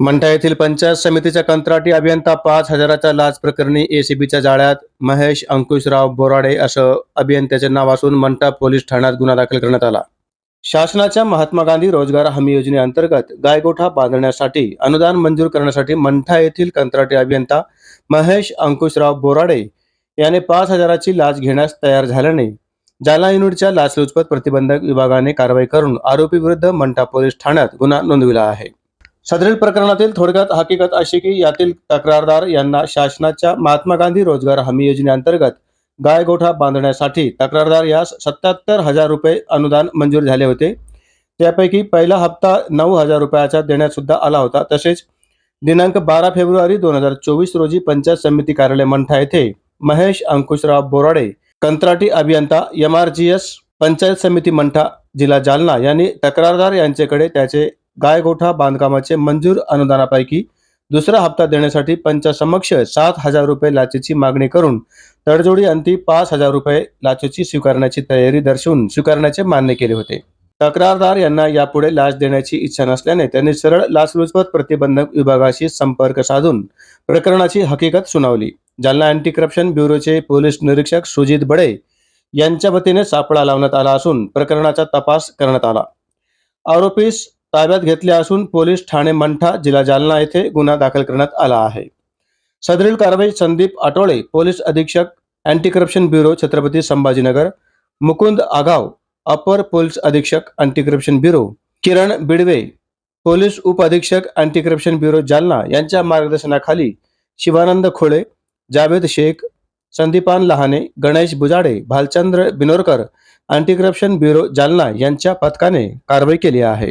मंठा येथील पंचायत समितीच्या कंत्राटी अभियंता पाच हजाराच्या लाच प्रकरणी एसीबीच्या जाळ्यात महेश अंकुशराव बोराडे असं अभियंत्याचे नाव असून मंठा पोलीस ठाण्यात गुन्हा दाखल करण्यात आला. शासनाच्या महात्मा गांधी रोजगार हमी योजनेअंतर्गत गायगोठा बांधण्यासाठी अनुदान मंजूर करण्यासाठी मंठा येथील कंत्राटी अभियंता महेश अंकुशराव बोराडे याने पाच हजाराची लाच घेण्यास तयार झाल्याने जालना युनिटच्या लाचलुचपत प्रतिबंधक विभागाने कारवाई करून आरोपीविरुद्ध मंठा पोलीस ठाण्यात गुन्हा नोंदविला आहे. सदरील प्रकरणातील थोडक्यात हकीकत अशी की यातील तक्रारदार यांना शासनाच्या महात्मा गांधी रोजगार हमी योजनेअंतर्गत गायगोठा बांधण्यासाठी तक्रारदार यास सत्याहत्तर हजार रुपये अनुदान मंजूर झाले होते. त्यापैकी पहिला हप्ता नऊ हजार रुपयाचा देण्यात सुद्धा आला होता. तसेच दिनांक बारा फेब्रुवारी दोन हजार चोवीस रोजी पंचायत समिती कार्यालय मंठा येथे महेश अंकुशराव बोराडे कंत्राटी अभियंता M R G S panchayat समिती मंठा जिल्हा जालना यांनी तक्रारदार यांच्याकडे त्याचे गायगोठा बांधकामाचे मंजूर अनुदानापैकी दुसरा हप्ता देण्यासाठी पंचासमक्ष सात हजार रुपये लाचेची मागणी करून तडजोडी अंती पाच हजार रुपये लाचेची स्वीकारण्याची तयारी दर्शवून स्वीकारण्याचे मान्य केले होते. तक्रारदार यांना यापुढे लाच देण्याची इच्छा नसल्याने त्यांनी सरळ लाचलुचपत प्रतिबंधक विभागाशी संपर्क साधून प्रकरणाची हकीकत सुनावली. जालना अँटी करप्शन ब्युरोचे पोलीस निरीक्षक सुजित बडे यांच्या वतीने सापळा लावण्यात आला असून प्रकरणाचा तपास करण्यात आला. आरोपीस ताब्यात घेतले असून पोलीस ठाणे मंठा जिल्हा जालना येथे गुन्हा दाखल करण्यात आला आहे. सदरील कारवाई संदीप आटोळे पोलीस अधीक्षक anti corruption bureau Chhatrapati Sambhajinagar Mukund Aghav अपर पोलीस अधीक्षक anti corruption bureau Kiran Bidwe police उप अधीक्षक अँटी करप्शन ब्युरो जालना यांच्या मार्गदर्शनाखाली Shivanand Khole Javed Shaikh Sandipan Lahane Ganesh Bujade Bhalchandra Binorkar anti corruption bureau Jalna यांच्या पथकाने कारवाई केली आहे.